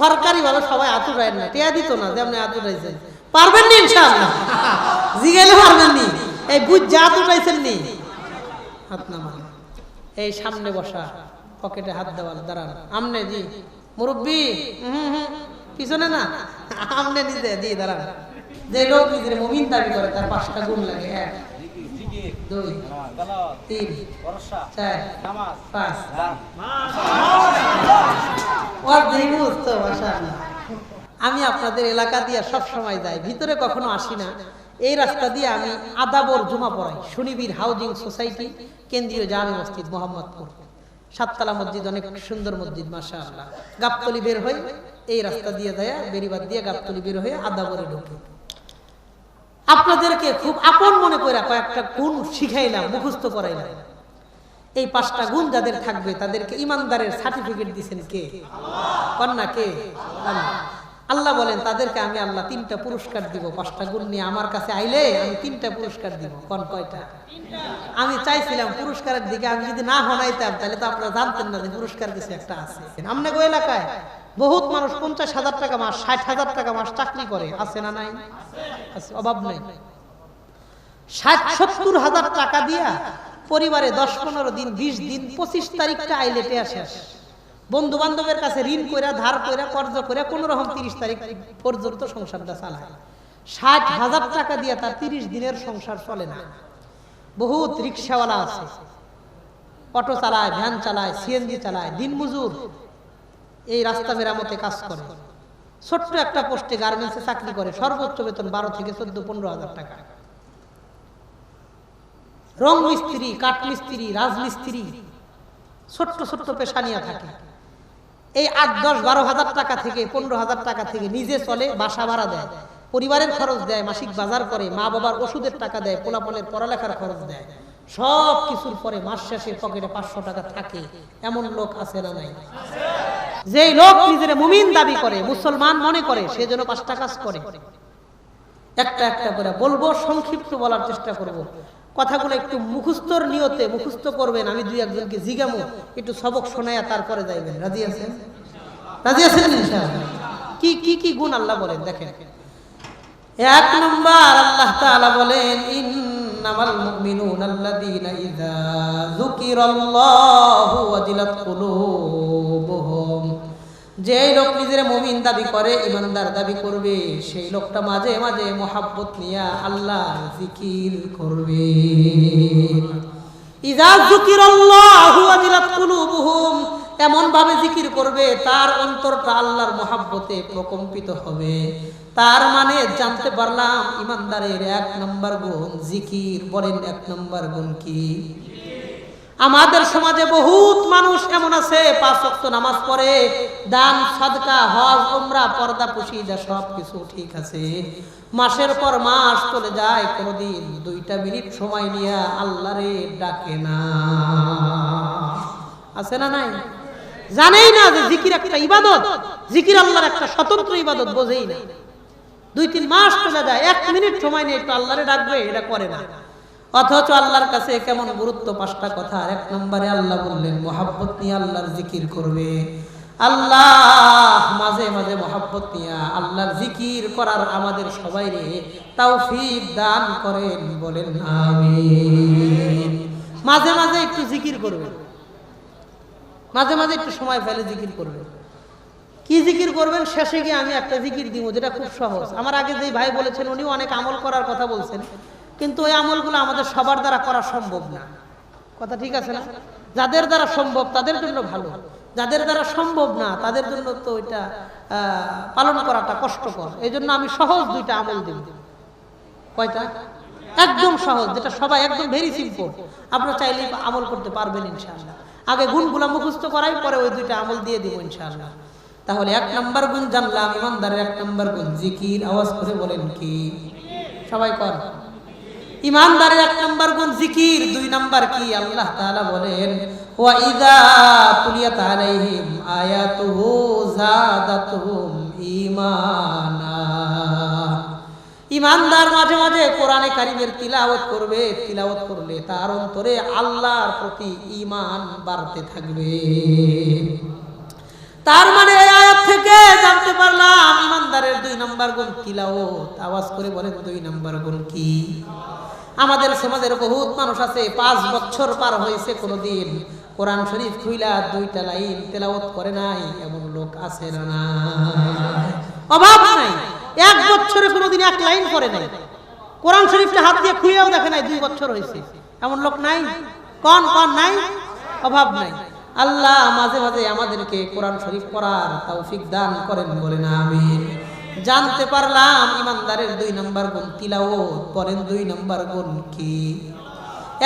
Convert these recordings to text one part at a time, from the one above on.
সরকারি ভালো সবাই আতুরায় না টিয়া দিত না যেমন আতুরাইছেন পারবেন নি ইনশাআল্লাহ? জিগেলে পারবেন নি? এই বুঝ যা আতুরাইছেন নি। হাত নামা এই সামনে বসা পকেটে হাত দেওয়াল দাঁড়ান। আমনে জি মুরব্বী পিছনে না? আমনে নিজে জি দাঁড়ান। যে লোক নিজের মুমিন দাবি করে তার পাঁচটা গুণ লাগে। এক দুই তিন চার পাঁচ। আমি আপনাদের এলাকা দিয়ে সব সময় যাই, ভিতরে কখনো আসি না। এই রাস্তা দিয়ে আমি আদাবর জুমা পড়াই, শনিবীর হাউজিং সোসাইটি, কেন্দ্রীয় জামে মসজিদ, মোহাম্মদপুর। সাততলা মসজিদ, অনেক সুন্দর মসজিদ মাসা আল্লাহ গাবতলি বের হয়ে এই রাস্তা দিয়ে যায় বেরিবাদ দিয়ে গাবতলি বের হয়ে আদাবরে ঢুকে। আপনাদেরকে খুব আপন মনে করে কয়েকটা গুণ শিখাইলাম, মুখস্থ করাইলাম। এই পাঁচটা গুণ যাদের থাকবে, তাদেরকে ইমানদারের সার্টিফিকেট দিছেন কে? কন্যা কে? আল্লাহ। বলেন, তাদেরকে আমি আল্লাহ তিনটা পুরস্কার দিব। পাঁচটা গুণ নিয়ে আমার কাছে আইলে আমি তিনটা পুরস্কার দিব। কোন কয়টা? আমি চাইছিলাম পুরস্কারের দিকে, আমি যদি না হনাইতাম, তাহলে তো আপনারা জানতেন না যে পুরস্কার কিছু একটা আছে। আপনাকে ওই এলাকায় বহুত মানুষ পঞ্চাশ হাজার টাকা মাস, ষাট হাজার টাকা মাস চাকরি করে। আছে না নাই? অভাব নেই। ষাট সত্তর হাজার টাকা দিয়া পরিবারে দশ পনেরো দিন, বিশ দিন, পঁচিশ তারিখটা আইলেটে আসে। বন্ধু বান্ধবের কাছে ঋণ কইরা, ধার কইরা, কর্জ করে কোন রকম তিরিশ তারিখ পর্যন্ত সংসারটা চালায়। ষাট হাজার টাকা দিয়ে তার তিরিশ দিনের সংসার চলে না। বহুত রিক্সাওয়ালা আছে। অটো চালায়, ভ্যান চালায়, সিএনজি চালায় দিন মজুর এই রাস্তা মেরামতে কাজ করে। ছোট্ট একটা পোস্টে গার্মেন্টসে চাকরি করে, সর্বোচ্চ বেতন বারো থেকে চোদ্দ, পনেরো হাজার টাকা। রং মিস্ত্রি কাঠ মিস্ত্রি রাজমিস্ত্রি, ছোট্ট ছোট্ট পেশা নিয়ে থাকে। এই আট, দশ, বারো হাজার টাকা থেকে, পনেরো হাজার টাকা থেকে নিজে চলে, বাসা ভাড়া দেয়। পরিবারের খরচ দেয়, মাসিক বাজার করে, মা বাবার ওষুধের টাকা দেয়, পোলাপলের পড়ালেখার খরচ দেয়। সব কিছুর পরে মাস শেষে পকেটে পাঁচশো টাকা থাকে। এমন লোক আছে না নাই? যেই লোক নিজের মুমিন দাবি করে, মুসলমান মনে করে, সে যেন পাঁচটা কাজ করে। একটা একটা করে বলব, সংক্ষিপ্ত বলার চেষ্টা করব। কথাগুলো একটু মুখস্থর নিয়তে মুখস্থ করবেন, আমি দুই একজনকে জিগামো, একটু সবক শোনায়া তারপরে যাইবেন। রাজি আছেন? রাজি আছেন? কি কি কি গুণ আল্লাহ বলেন, দেখেন। এক নম্বর আল্লাহ তাআলা বলেন, ইন্নামাল মুমিনুনা আল্লাযীনা ইযা যুকিরাল্লাহু ওয়াজিলাত কুলুবুহুম যে লোক নিজের মুমিন দাবি করে, ইমানদার দাবি করবে, সেই লোকটা মাঝে মাঝে মোহাব্বত নিয়া আল্লাহ জিকির করবে। ইজা কুলুবুহুম এমন ভাবে জিকির করবে, তার অন্তরটা আল্লাহর মহাব্বতে প্রকম্পিত হবে। তার মানে জানতে পারলাম, ইমানদারের এক নম্বর গুণ, জিকির বলেন এক নম্বর গুণ কি? আমাদের সমাজে বহুত মানুষ এমন আছে, পাঁচ ওয়াক্ত নামাজ পড়ে, দান, সাদকা, হজ, উমরা, পর্দা, পুশিদা সব কিছু ঠিক আছে। মাসের পর মাস চলে যায়, কোনোদিন দুইটা মিনিট সময় নিয়ে আল্লাহরে ডাকে না। আছে না নাই? জানেই না যে জিকির একটা ইবাদত, জিকির আল্লাহর একটা স্বতন্ত্র ইবাদত, বোঝেই না। দুই, তিন মাস চলে যায়, এক মিনিট সময় নিয়ে একটু আল্লাহরে ডাকবে, এটা করে না। অথচ আল্লাহর কাছে কেমন গুরুত্ব? পাঁচটা কথা। আর এক নম্বরে আল্লাহ বললেন, মোহাব্বত নিয়ে আল্লাহর জিকির করবে। আল্লাহ, মাঝে মাঝে মোহাব্বত নিয়ে আল্লাহর জিকির করার আমাদের সবাই রে তৌফিক দান করেন, বলেন মাঝে মাঝে একটু জিকির করবেন মাঝে মাঝে একটু সময় ফেলে জিকির করবেন কি জিকির করবেন? শেষে গিয়ে আমি একটা জিকির দিব, যেটা খুব সহজ। আমার আগে যে ভাই বলেছেন, উনিও অনেক আমল করার কথা বলছেন। কিন্তু ওই আমলগুলো আমাদের সবার দ্বারা করা সম্ভব না। কথা ঠিক আছে না? যাদের দ্বারা সম্ভব তাদের জন্য ভালো। যাদের দ্বারা সম্ভব না তাদের জন্য তো আহ, পালন করাটা কষ্টকর। এই জন্য আমি সহজ দুইটা আমল দিব কয়টা? একদম সহজ যেটা সবাই একদম ভেরি সিম্পল আপনারা চাইলেই আমল করতে পারবেন ইনশাআল্লাহ। আগে গুণগুলো মুখস্থ করাই পরে ওই দুইটা আমল দিয়ে দিব ইনশাআল্লাহ। তাহলে এক নম্বর গুণ জানলাম ইমানদারের এক নম্বর গুণ। জিকির আওয়াজ করে বলেন কি? সবাই কর। ইমানদারের এক নম্বর গুণ জিকির, দুই নাম্বার কি? আল্লাহ তাআলা বলেন, ওয়া ইযা তুলিয়াত আলাইহিম আয়াতুহু যাদাতুহুম ঈমানা। ইমানদার মাঝে মাঝে কোরআনে কারিমের তিলাওয়াত করবে, তিলাওয়াত করলে তার অন্তরে আল্লাহর প্রতি ঈমান বাড়তে থাকবে। তার মানে এই আয়াত থেকে জানতে পারলাম, ইমানদারের দুই নাম্বার গুণ তিলাওত আওয়াজ করে বলেন, দুই নাম্বার গুণ কি? আমাদের সমাজের বহুত মানুষ আছে, পাঁচ বছর পার হয়েছে কোনোদিন। কোরআন শরীফ খুইলা দুইটা লাইন তেলাওত করে নাই, এমন লোক আছে না? অভাব নাই। এক বছরে কোনোদিন এক লাইন করে নাই। কোরআন শরীফটা হাত দিয়ে খুইয়াও দেখে নাই, দুই বছর হয়েছে। এমন লোক নাই? কন কন নাই? অভাব নাই। আল্লাহ মাঝে মাঝে আমাদেরকে কোরআন শরীফ পড়ার তৌফিক দান করেন বলেন, আমিন। জানতে পারলাম ইমানদারের দুই নম্বর গুণ তিলাওত বলেন দুই নম্বর গুণ কি?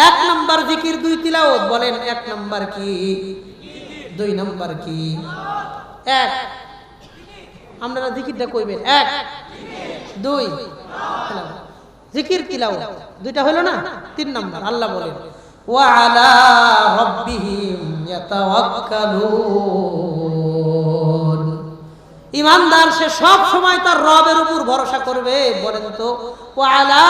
এক নম্বর জিকির, দুই তিলাওত বলেন এক নম্বর কি? দুই নম্বর কি? এক। আপনারা জিকিরটা কইবেন, এক। দুই। জিকির, তিলাওয়াত। দুইটা হলো না? তিন নম্বর, আল্লাহ বলেন। ইমানদার, সে সব সময় তার রবের উপর ভরসা করবে, বলেন তো। ওয়ালা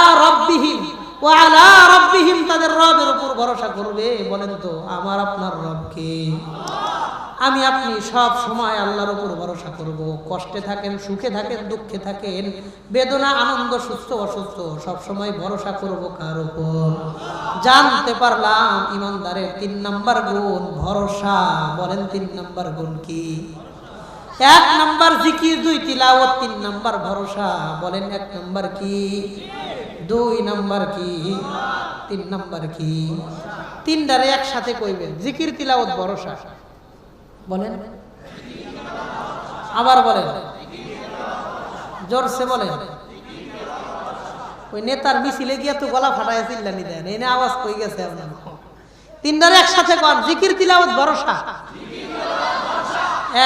ও আলা রব্বিহীন তাদের রবের উপর ভরসা করবে, বলেন তো। আমার আপনার রবকে আমি আপনি সব সময় আল্লাহর উপর ভরসা করব। কষ্টে থাকেন, সুখে থাকেন, দুঃখে থাকেন, বেদনা, আনন্দ, সুস্থ, অসুস্থ, সব সময় ভরসা করব কার উপর? জানতে পারলাম ইমানদারের তিন নাম্বার গুণ, ভরসা। বলেন তিন নাম্বার গুণ কি? এক নাম্বার জিকির, দুই তিলাওয়াত, তিন নাম্বার ভরসা। বলেন এক নাম্বার কি? দুই নাম্বার কি? তিন নাম্বার কি? তিনটারে একসাথে কইবেন, জিকির, তিলাওয়াত, ভরসা। বলেন। আবার বলেন। জোরসে বলেন। ওই নেতার মিছিলে গিয়ে তো গলা ফাটাই চিল্লানি দেন। এনে আওয়াজ কই গেছে আপনার? তিনটারে একসাথে কর জিকির তিলাওয়াত ভরসা।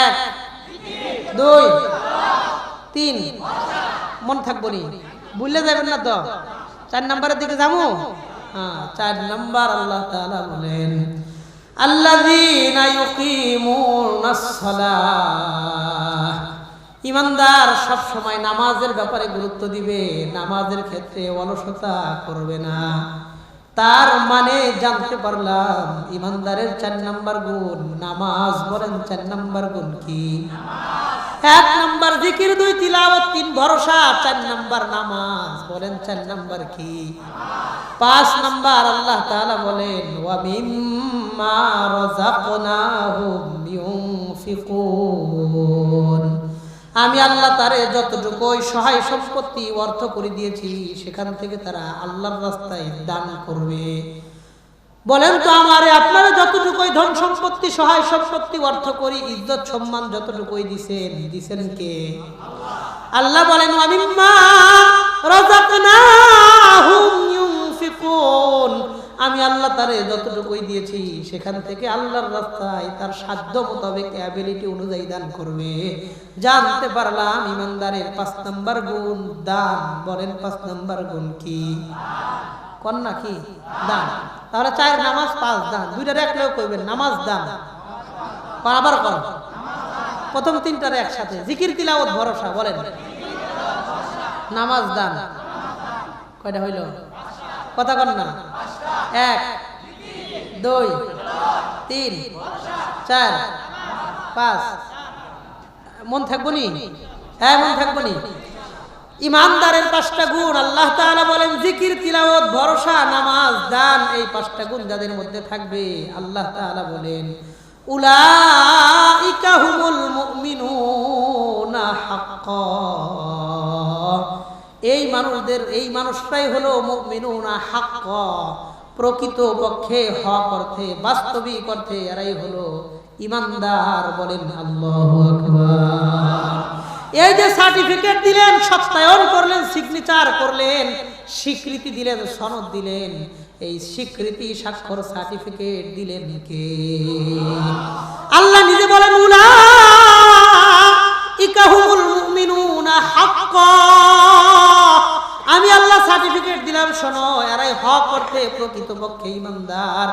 এক, দুই, তিন। মন থাকব নি। বুঝলে যাবেন না তো। চার নাম্বারের দিকে যাব? হ্যাঁ চার নাম্বার আল্লাহ তাআলা বলেন ইমানদার সব সময় নামাজের ব্যাপারে গুরুত্ব দিবে, নামাজের ক্ষেত্রে অলসতা করবে না। তার মানে জানতে পারলাম, ইমানদারের চার নাম্বার গুণ, নামাজ বলেন চার নাম্বার গুণ কি? এক নাম্বার জিকির, দুই তিলাওয়াত, তিন ভরসা, চার নাম্বার নামাজ বলেন চার নাম্বার কি? পাঁচ নাম্বার আল্লাহ তাআলা বলেন, ওয়া আমি আল্লাহ তারে যতটুকু সহায় সম্পত্তি অর্থ করে দিয়েছি, সেখান থেকে তারা আল্লাহর রাস্তায় দান করবে। বলেন তো আমারে, আপনারা যতটুকুই ধন সম্পত্তি, সহায় সম্পত্তি অর্থ করি, ইজ্জত সম্মান যতটুকুই দিছেন দিছেন কে? আল্লাহ বলেন আমি আমিম্মা রাযাকনাহুম ইউনফিকুন। আমি আল্লাহ তারে যতটুকুই দিয়েছি, সেখান থেকে আল্লাহর রাস্তায় তার সাধ্য মোতাবেক অ্যাবিলিটি অনুযায়ী দান করবে। জানতে পারলাম, ইমানদারের পাঁচ নাম্বার গুণ দান। বলেন পাঁচ নাম্বার গুণ কি? কন্যা কি? দান। তাহলে চার নামাজ পাঁচ দান। দুইটার এক লোক কইবেন, নামাজ দান। আবার কর। প্রথম তিনটার একসাথে। জিকির, তিলাওয়াত, ভরসা, বলেন। নামাজ দান। কয়টা হইল? কথা কন না। এক, দুই, তিন, চার, পাঁচ। মন থাকব নি? হ্যাঁ মন থাকব নি। ইমানদারের পাঁচটা গুণ, আল্লাহ বলেন, জিকির, তিলাওয়াত, ভরসা, নামাজ, দান, এই পাঁচটা গুণ যাদের মধ্যে থাকবে, আল্লাহ বলেন এই মানুষদের, এই মানুষটাই হলো মুমিনুনা হাক্ক। প্রকৃত পক্ষে হক অর্থে, বাস্তবিক অর্থে এরাই হলো ইমানদার বলেন এই যে সার্টিফিকেট দিলেন, সত্যায়ন করলেন সিগনেচার করলেন, স্বীকৃতি দিলেন, সনদ দিলেন, এই স্বীকৃতি স্বাক্ষর সার্টিফিকেট দিলেন কে? আল্লাহ নিজে বলেন উলা ইকাহুমুল মুমিনুনা হাক্কা। আমি আল্লাহ সার্টিফিকেট দিলাম, শোনো, এরাই হক অর্থে প্রকৃতপক্ষে ইমানদার।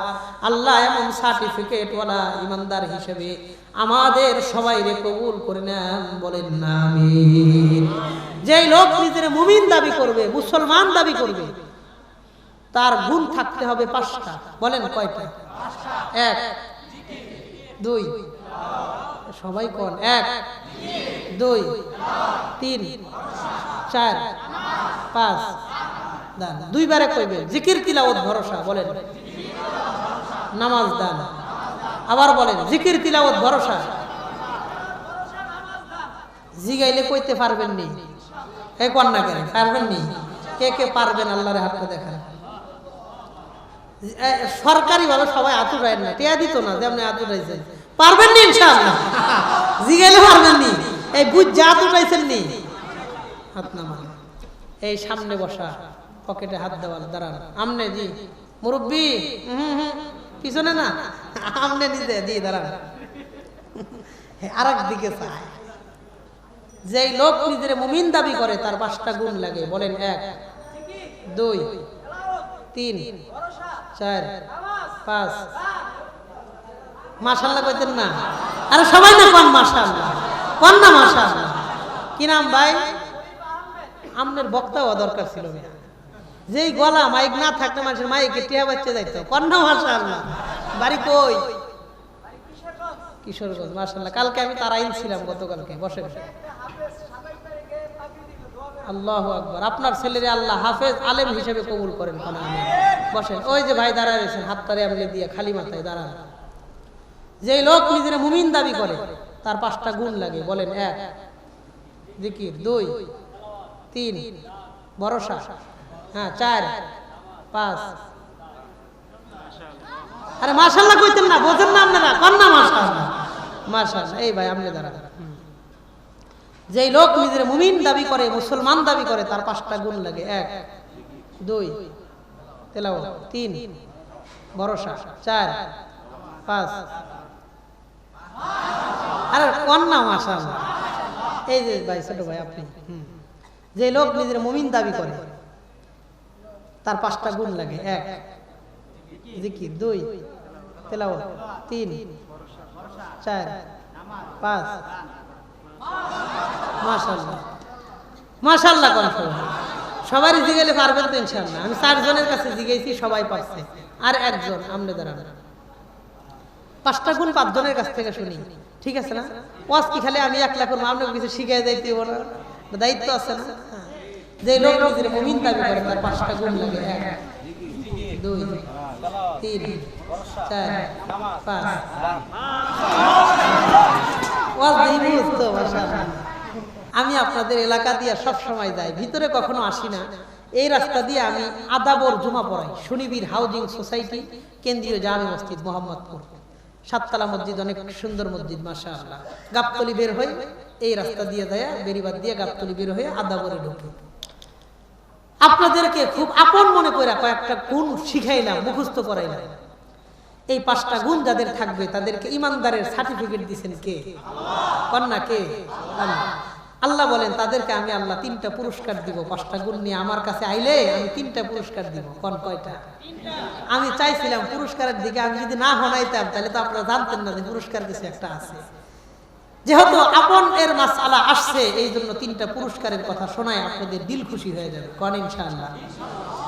আল্লাহ এমন সার্টিফিকেট ওয়ালা ইমানদার হিসেবে আমাদের সবাই রে কবুল করে নেন, বলেন না যেই লোক নিজের মুমিন দাবি করবে, মুসলমান দাবি করবে, তার গুণ থাকতে হবে পাঁচটা। বলেন কয়টা? এক, দুই সবাই কোন? এক, দুই, তিন, চার, পাঁচ। দান। দুইবারে কইবে, জিকির তিলাওয়াত ভরসা, বলেন। নামাজ দান। আবার বলেন, জিকির তিলাওয়াত ভরসা। জিগাইলে কইতে পারবেন নি। হে কন্যা কেন? পারবেন নি? কে কে পারবেন আল্লাহর হাতটা দেখান। সরকারি ভাবে সবাই আতুরাই না। টিয়া দিত না, যেমনি যেমন আতুরাইছেন পারবেন নি ইনশাআল্লাহ? জিগাইলে পারবেন নি। এই বুঝ যা আতুরাইছেন নি? হাত নামা এই সামনে বসা, পকেটে হাত দেওয়াল দাঁড়ান। আমনে জি। মুরব্বি পিছনে না? আমনে নিজে, জি, দাঁড়ান। আর দিকে চায়। যেই লোক নিজের মুমিন দাবি করে, তার পাঁচটা গুণ লাগে। বলেন এক, দুই, তিন, চার, পাঁচ মাশাল্লাহ কইতেন না। আরে সবাই না কোন মাশাল্লাহ কোন না মাশাল্লাহ কি নাম ভাই? আমনের বক্তা দরকার ছিল। যেই গলা মাইক না থাকলে মানুষের মাইকে টিয়া বাচ্চা যাইতো। কন্যা মাশাল্লাহ বাড়ি কই? কিশোরগঞ্জ মাশাল্লাহ কালকে আমি তার আইন ছিলাম গতকালকে, বসে বসে। আল্লাহ আকবর। আপনার ছেলেরে আল্লাহ হাফেজ, আলেম হিসেবে কবুল করেন কোন বসেন। ওই যে ভাই দাঁড়ায় রয়েছেন হাত তারে আমলে দিয়ে, খালি মাথায় দাঁড়ান। যেই লোক নিজের মুমিন দাবি করে, তার পাঁচটা গুণ লাগে। বলেন এক, জিকির, দুই, তিন, ভরসা হ্যাঁ চার, পাঁচ। আরে মাশাল্লাহ কইতেন না, বোঝেন না আপনারা কন্যা মাশাল্লাহ মাশাল্লাহ এই ভাই, আপনি হুম। যেই লোক নিজের মুমিন দাবি করে, মুসলমান দাবি করে, তার পাঁচটা গুণ লাগে। এক, দুই তেলাও তিন, ভরসা, চার, পাঁচ। আরে এই যে ভাই, ছোট ভাই আপনি। যে লোক নিজের দাবি করে, তার পাঁচটা গুণ লাগে। এক দুই, তেলাওয়াত। তিন, চার, পাঁচ। সবাই সবারই জিগেলে পারবেন তো ইনশাল্লাহ আমি চারজনের কাছে জিগেছি সবাই পারছে। আর একজন, আমনে দাঁড়ান। পাঁচটা গুণ পাঁচজনের কাছ থেকে শুনি। ঠিক আছে না? ওয়াজ কি খালি আমি একলা করব? আপনাকে কিছু শিখিয়ে যাইতে না। দায়িত্ব আছে না? হ্যাঁ। যে লোক নিজের মুমিন দাবি করে, তার পাঁচটা গুণ লাগে। এক, দুই, তিন, চার, পাঁচ। ওয়াজ বুঝতো আমি আপনাদের এলাকা দিয়ে সব সময় যাই, ভিতরে কখনো আসি না। এই রাস্তা দিয়ে আমি আদাবর জুমা পড়াই। শনিবীর হাউজিং সোসাইটি, কেন্দ্রীয় জামে মসজিদ, মোহাম্মদপুর। সাততলা মসজিদ, অনেক সুন্দর মসজিদ মাসা আল্লাহ গাবতলি বের হই, এই রাস্তা দিয়ে দেয়া বেরিবাদ দিয়ে গাবতলি বের হয়ে আদা করে ঢুকে। আপনাদেরকে খুব আপন মনে করে কয়েকটা গুণ শিখাইলাম, মুখস্থ করাইলাম। এই পাঁচটা গুণ যাদের থাকবে, তাদেরকে ইমানদারের সার্টিফিকেট দিচ্ছেন কে? কন্যা কে? আল্লাহ। আল্লাহ বলেন, তাদেরকে আমি আল্লাহ তিনটা পুরস্কার দিব, পাঁচটা গুণ নিয়ে আমার কাছে আইলে আমি তিনটা পুরস্কার দিব। কোন কয়টা? আমি চাইছিলাম পুরস্কারের দিকে, আমি যদি না হনাইতাম, তাহলে তো আপনারা জানতেন না যে পুরস্কার কিছু একটা আছে। যেহেতু আপন এর মাসালা আসছে, এই জন্য তিনটা পুরস্কারের কথা শোনায় আপনাদের দিল খুশি হয়ে যাবে। কন ইনশাআল্লাহ?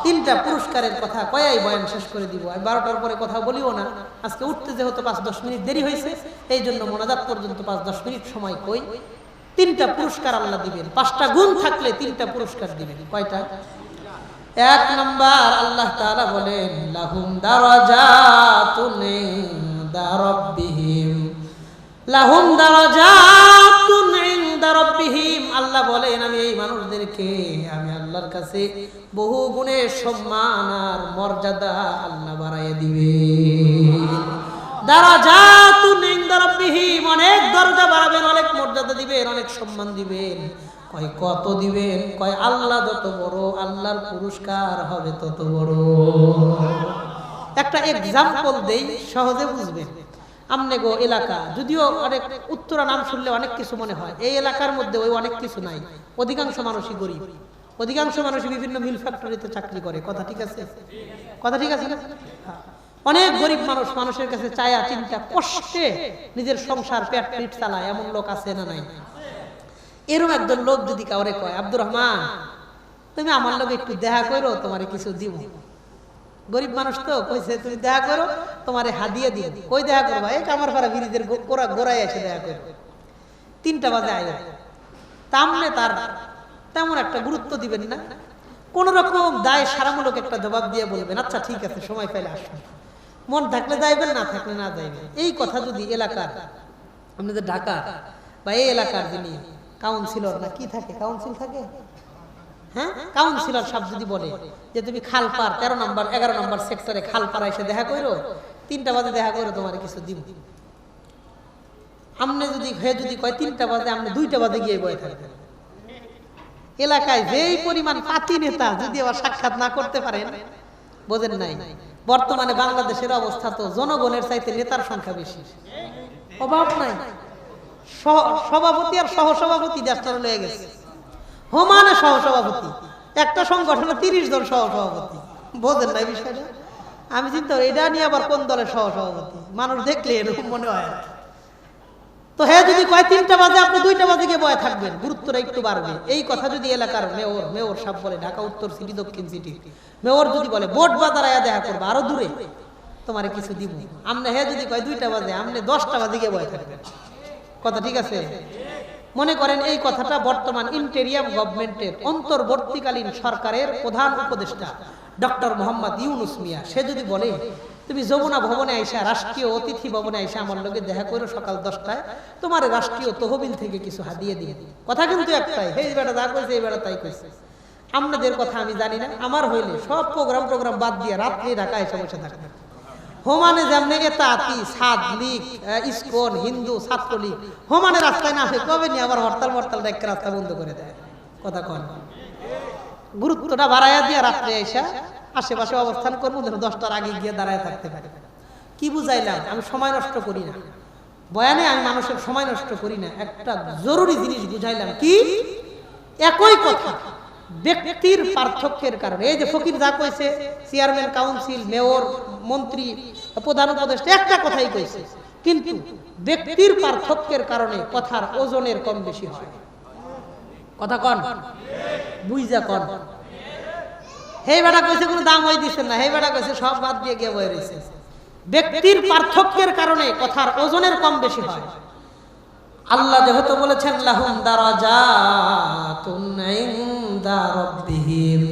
তিনটা পুরস্কারের কথা কয়াই বয়ান শেষ করে দিব। আমি বারোটার পরে কথা বলিও না। আজকে উঠতে যেহেতু পাঁচ দশ মিনিট দেরি হয়েছে, এই জন্য মোনাজাত পর্যন্ত পাঁচ দশ মিনিট সময় কই। তিনটা পুরস্কার আল্লাহ দিবেন। পাঁচটা গুণ থাকলে তিনটা পুরস্কার দিবেন। কয়টা? এক নম্বর আল্লাহ তাআলা বলেন, লাহুম দারাজাতুন ইনদা রাব্বিহিম। লাহুম দারাজাতুন ইনদা রাব্বিহিম। আল্লাহ বলেন, আমি এই মানুষদেরকে, আমি আল্লাহর কাছে বহু গুণে সম্মান আর মর্যাদা আল্লাহ বাড়াইয়া দিবে দারাজাতুন ইনদা রাব্বিহিম অনেক দরজা বাড়াবেন, অনেক মর্যাদা দিবেন, অনেক সম্মান দিবেন। কয় কত দিবেন? কয় আল্লাহ যত বড়, আল্লাহর পুরস্কার হবে তত বড়। একটা এক্সাম্পল দেই, সহজে বুঝবেন। আমনে গো এলাকা, যদিও অনেক উত্তরা নাম শুনলে অনেক কিছু মনে হয়, এই এলাকার মধ্যে ওই অনেক কিছু নাই। অধিকাংশ মানুষই গরিব। অধিকাংশ মানুষই বিভিন্ন মিল ফ্যাক্টরিতে চাকরি করে। কথা ঠিক আছে? কথা ঠিক আছে? হ্যাঁ। অনেক গরিব মানুষ মানুষের কাছে চায়া, চিন্তা, কষ্টে নিজের সংসার পেট পিট চালায়। এমন লোক আছে না নাই? এরকম একজন লোক যদি কাউরে কয়, আব্দুর রহমান, তুমি আমার লোক একটু দেখা করো, তোমার কিছু দিব। গরিব মানুষ তো কইছে, তুমি দেখা করো, তোমারে হাদিয়া দিয়ে দিই কই দেখা করবা? এই কামারপাড়া ব্রিজের গোড়া গোড়ায় এসে দেখা করো তিনটা বাজে আয় তামনে তার তেমন একটা গুরুত্ব দিবেন না। কোন রকম দায় সারামূলক একটা জবাব দিয়ে বলবেন আচ্ছা ঠিক আছে, সময় পেলে আসুন। মন থাকলে যাইবেন, না থাকলে না যাইবেন। এই কথা যদি এলাকার আমাদের ঢাকা বা এই এলাকার যিনি কাউন্সিলর না, কি থাকে? কাউন্সিল থাকে? হ্যাঁ? কাউন্সিলর সাহেব যদি বলে যে তুমি খালপার তেরো নম্বর, এগারো নম্বর সেক্টরে খালপাড়া এসে দেখা করো তিনটা বাজে দেখা করো তোমার কিছু দিব। আমনে যদি হয়ে যদি কয় তিনটা বাজে আপনি দুইটা বাজে গিয়ে বয়ে থাকবেন এলাকায় যেই পরিমাণ পাতি নেতা যদি আবার সাক্ষাৎ না করতে পারেন, বোঝেন নাই। বর্তমানে বাংলাদেশের অবস্থা তো জনগণের চাইতে নেতার সংখ্যা বেশি। অভাব নাই। সভাপতি আর সহসভাপতি দেশটা লয়ে গেছে। হোমানে সহসভাপতি। একটা সংগঠনে তিরিশ জন সহসভাপতি। বোঝেন নাই বিষয়টা? আমি চিন্তা এটা নিয়ে আবার কোন দলের সহসভাপতি? মানুষ দেখলে এরকম মনে হয়। তো হ্যাঁ যদি কয় তিনটা বাজে, আপনি দুইটা বাজে গিয়ে বয়ে থাকবেন, গুরুত্বটা একটু বাড়বে। এই কথা যদি এলাকার মেয়র মেয়র সাহেব বলে, ঢাকা উত্তর সিটি দক্ষিণ সিটি মেয়র যদি বলে বোট বাজার আয়া দেখা করবে, আরও দূরে, তোমারে কিছু দিব। আমনে হ্যাঁ যদি কয় দুইটা বাজে আপনি দশটা বাজে গিয়ে বয়ে থাকবেন কথা ঠিক আছে? মনে করেন এই কথাটা বর্তমান ইন্টেরিয়াম গভর্নমেন্টের অন্তর্বর্তীকালীন সরকারের প্রধান উপদেষ্টা ডক্টর মোহাম্মদ ইউনুস মিয়া। সে যদি বলে তুমি যমুনা ভবনে আইসা, রাষ্ট্রীয় অতিথি ভবনে আইসা আমার লোকে দেখা করো সকাল দশটায়। তোমার রাষ্ট্রীয় তহবিল থেকে কিছু হাদিয়ে দিয়ে কথা কিন্তু একটাই এই বেটা যা কইছে, এই বেটা তাই কইছে। আপনাদের কথা আমি জানি না, আমার হইলে সব প্রোগ্রাম টোগ্রাম বাদ দিয়ে রাত্রি ঢাকা এসে বসে থাকবে হোমানে যেমনি এতাতি সাদ লীগ ইসকন, হিন্দু, ছাত্রলীগ, হোমানে রাস্তায় না আসে কবে নিয়ে আবার হরতাল মরতাল ডাইকে রাস্তা বন্ধ করে দেয়? কথা কন। গুরুত্বটা বাড়াইয়া দিয়ে রাত্রে এসে আশেপাশে অবস্থান করব যেন দশটার আগে গিয়ে দাঁড়ায় থাকতে পারে। কি বুঝাইলাম? আমি সময় নষ্ট করি না। বয়ানে আমি মানুষের সময় নষ্ট করি না। একটা জরুরি জিনিস বুঝাইলাম কি? একই কথা। ব্যক্তির পার্থক্যের কারণে। এই যে ফকির যা কইছে, চেয়ারম্যান, কাউন্সিল, মেয়র, মন্ত্রী, প্রধান উপদেষ্টা, একটা কথাই কইছে। কিন্তু ব্যক্তির পার্থক্যের কারণে কথার ওজনের কম বেশি হয়। কথা কন? বুঝা কন? হেই বেটা কইছে কোনো দাম হই দিচ্ছেন না, হেই বেটা কইছে সব বাদ দিয়ে গিয়ে বয়ে রয়েছে ব্যক্তির পার্থক্যের কারণে কথার ওজনের কম বেশি হয়। আল্লাহ যেহেতু বলেছেন, লাহুম রাব্বিহিম।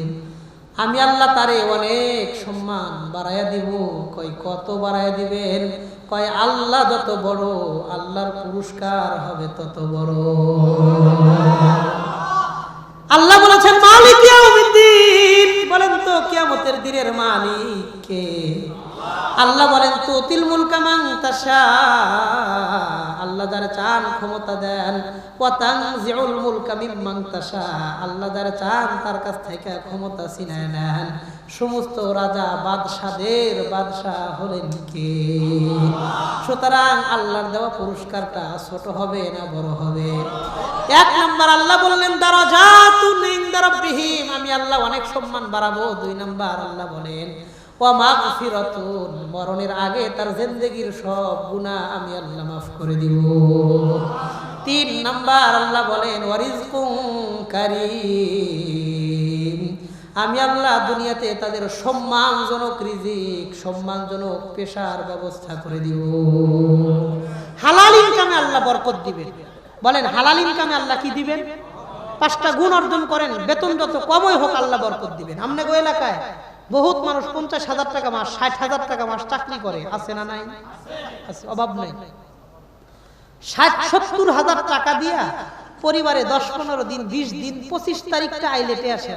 আমি আল্লাহ তারে অনেক সম্মান বাড়াইয়া দিব কই কত বাড়াইয়া দিবেন? কয় আল্লাহ যত বড়, আল্লাহর পুরস্কার হবে তত বড় আল্লাহ বলেছেন মালিক ইয়াউমিদ্দিন কিয়ামতের দিনের মালিক কে আল্লাহ বলেন তো তিল মুলকা মান তাশা। আল্লাহ যারা চান ক্ষমতা দেন। ওয়াতাং জিউল মুলকা মিম্মান তাশা। আল্লাহ যারা চান তার কাছ থেকে ক্ষমতা ছিনায় নেন। সমস্ত রাজা বাদশাদের বাদশাহ হলেন কে? সুতরাং আল্লাহর দেওয়া পুরস্কারটা ছোট হবে না বড় হবে? এক নাম্বার আল্লাহ বললেন, দারাজাতুন ইনদা রাব্বিহিম। আমি আল্লাহ অনেক সম্মান বাড়াবো। দুই নাম্বার আল্লাহ বলেন মরণের আগে তার জিন্দেগীর সব গুনাহ আমি আল্লাহ মাফ করে দিব। তিন নাম্বার আল্লাহ বলেন ওয়ারিজকুম কারীম। আমি আল্লাহ দুনিয়াতে তাদের সম্মানজনক রিজিক, সম্মানজনক পেশার ব্যবস্থা করে দিব। হালাল ইনকামে আল্লাহ বরকত দিবেন। বলেন, হালাল ইনকামে আল্লাহ কি দিবেন? পাঁচটা গুণ অর্জন করেন, বেতন যত কমই হোক আল্লাহ বরকত দিবেন। আমনে গো এলাকায় বহুত মানুষ পঞ্চাশ হাজার টাকা মাস, ষাট হাজার টাকা মাস চাকরি করে, আছে না নাই? আছে, অভাব নেই। ষাট, সত্তর হাজার টাকা দিয়া পরিবারে দশ, পনেরো দিন, বিশ দিন, পঁচিশ তারিখটা আইলেটে আসে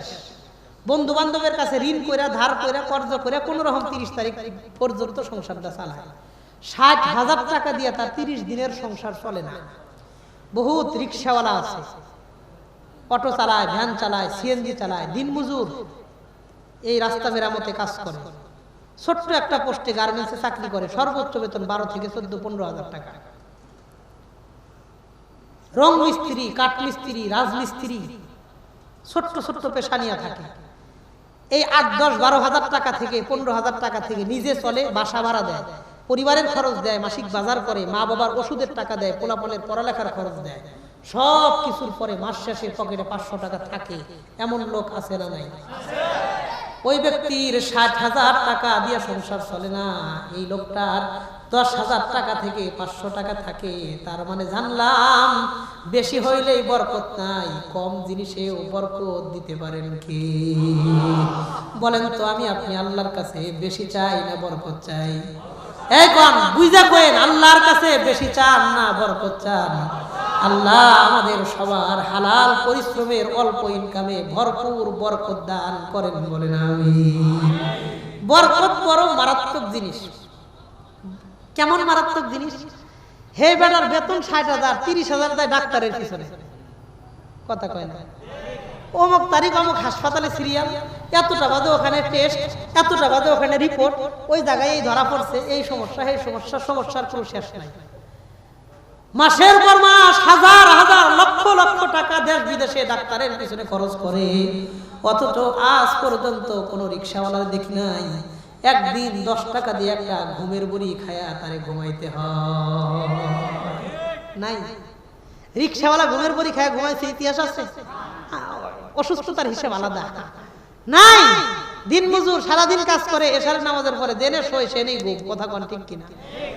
বন্ধু বান্ধবের কাছে ঋণ কইরা, ধার কইরা, কর্জ কইরা কোন রকম তিরিশ তারিখ পর্যন্ত সংসারটা চালায়। ষাট হাজার টাকা দিয়া তার তিরিশ দিনের সংসার চলে না। বহুত রিক্সাওয়ালা আছে। অটো চালায়, ভ্যান চালায়, সিএনজি চালায়, দিনমজুর। এই রাস্তা মেরামতে কাজ করে। ছোট্ট একটা পোস্টে গার্মেন্টসে চাকরি করে, সর্বোচ্চ বেতন বারো থেকে চোদ্দ, পনেরো হাজার টাকা। রং মিস্ত্রি, কাঠ মিস্ত্রি রাজমিস্ত্রি ছোট্ট ছোট্ট পেশা নিয়ে থাকে। এই আট, দশ, বারো হাজার টাকা থেকে পনেরো হাজার টাকা থেকে নিজে চলে, বাসা ভাড়া দেয়। পরিবারের খরচ দেয়, মাসিক বাজার করে, মা বাবার ওষুধের টাকা দেয় পোলাপলের পড়ালেখার খরচ দেয়। সব কিছুর পরে মাস শেষে পকেটে পাঁচশো টাকা থাকে। এমন লোক আছে না নাই? ওই ব্যক্তির ষাট হাজার টাকা দিয়ে সংসার চলে না। এই লোকটার দশ হাজার টাকা থেকে পাঁচশো টাকা থাকে। তার মানে জানলাম, বেশি হইলেই বরকত নাই। কম জিনিসেও বরকত দিতে পারেন কি? বলেন তো, আমি আপনি আল্লাহর কাছে বেশি চাই না বরকত চাই? এই কন, বুঝা কয়েন আল্লাহর কাছে বেশি চান না বরকত চান? আল্লাহ আমাদের সবার হালাল পরিশ্রমের অল্প ইনকামে ভরপুর বরকত দান করেন বলেন আমি বরকত বড় মারাত্মক জিনিস। কেমন মারাত্মক জিনিস? হে বেটার বেতন ষাট হাজার, তিরিশ হাজার দেয় ডাক্তারের পিছনে। কথা কয় না। অমুক তারিখ অমুক হাসপাতালে সিরিয়াল এতটা বাদে ওখানে টেস্ট এতটা বাদে ওখানে রিপোর্ট ওই জায়গায় এই ধরা পড়ছে, এই সমস্যা এই সমস্যা, সমস্যার কোনো শেষ নাই। মাসের পর মাস হাজার হাজার, লক্ষ লক্ষ টাকা দেশ বিদেশে ডাক্তারের পিছনে খরচ করে। অথচ আজ পর্যন্ত কোনো রিক্সাওয়ালা দেখি নাই, একদিন দশ টাকা দিয়ে একটা ঘুমের বুড়ি খায়া তারে ঘুমাইতে হয়। নাই। রিক্সাওয়ালা ঘুমের বুড়ি খায়া ঘুমাইছে, ইতিহাস আছে? অসুস্থতার হিসেব আলাদা। নাই। দিন মজুর, সারাদিন কাজ করে এসারের নামাজের পরে জেনে শোয়, সে নেই ঘুম, কথা কন ঠিক কিনা?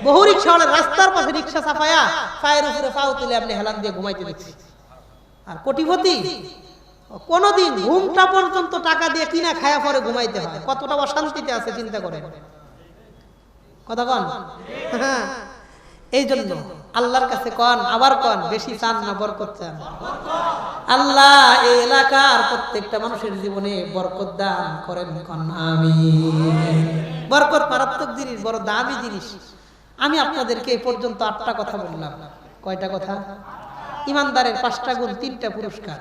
বহু রিক্সাওয়ালা রাস্তার পাশে রিক্সা চাপায়া পায়ের উপরে পাও তুলে আপনি হেলান দিয়ে ঘুমাইতে দেখছি আর কোটিপতি, কোনদিন ঘুমটা পর্যন্ত টাকা দিয়ে কিনা খায়া পরে ঘুমাইতে হয় কতটা অশান্তিতে আছে, চিন্তা করেন। কথা কন? হ্যাঁ। এই জন্য আল্লাহর কাছে কন, আবার কন, বেশি চান না, বরকত চান। আল্লাহ এই এলাকার প্রত্যেকটা মানুষের জীবনে বরকত দান করেন, কন আমি বরকত মারাত্মক জিনিস, বড় দামি জিনিস। আমি আপনাদেরকে এই পর্যন্ত আটটা কথা বললাম। কয়টা কথা? ইমানদারের পাঁচটা গুণ, তিনটা পুরস্কার।